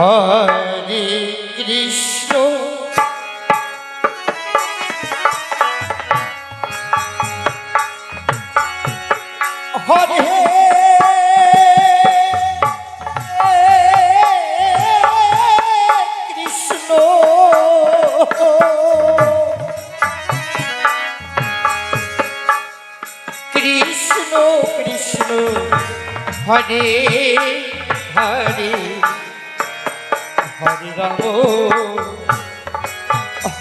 হরে কৃষ্ণ। হরে কৃষ্ণ। কৃষ্ণ কৃষ্ণ হরে হরে রাম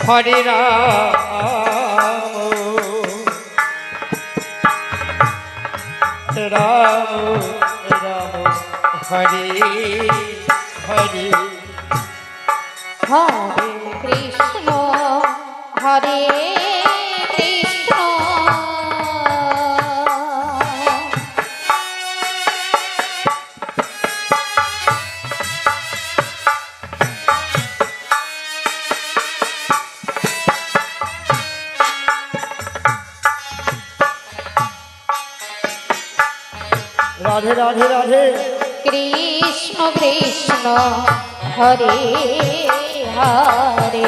হরে রাম রাম রাম হরে হরে হরে কৃষ্ণ হরে কৃষ্ণ। রাধে রাধে রাধে। কৃষ্ণ কৃষ্ণ হরে হরে।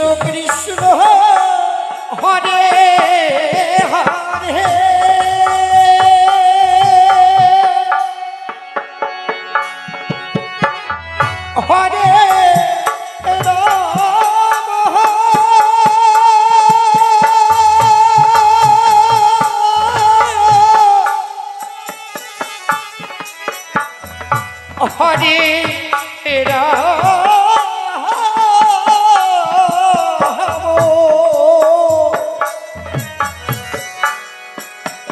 কৃষ্ণ কৃষ্ণ হরে হরে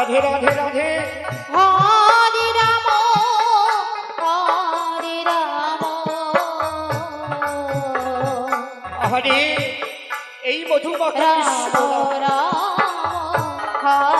রাধে রাধে রাধে। হরে রাম হরে রাম। হরে এই মধুমাখা রাম রাম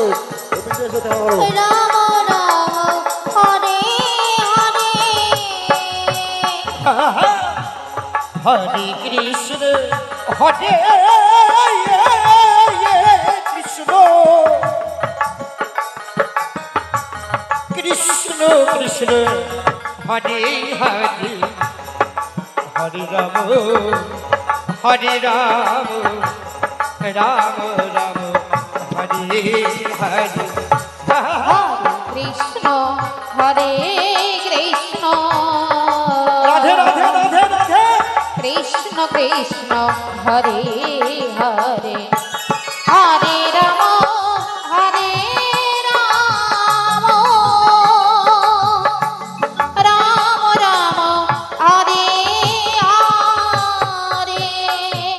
সুন্দর এদিকে এসে দেখা করো হরে কৃষ্ণ হরে কৃষ্ণ কৃষ্ণ কৃষ্ণ হরে হরে হরে রাম হরে রাম রাম রাম কৃষ্ণ হরে কৃষ্ণ। রাধে রাধে রাধে রাধে। কৃষ্ণ কৃষ্ণ হরে হরে হরে।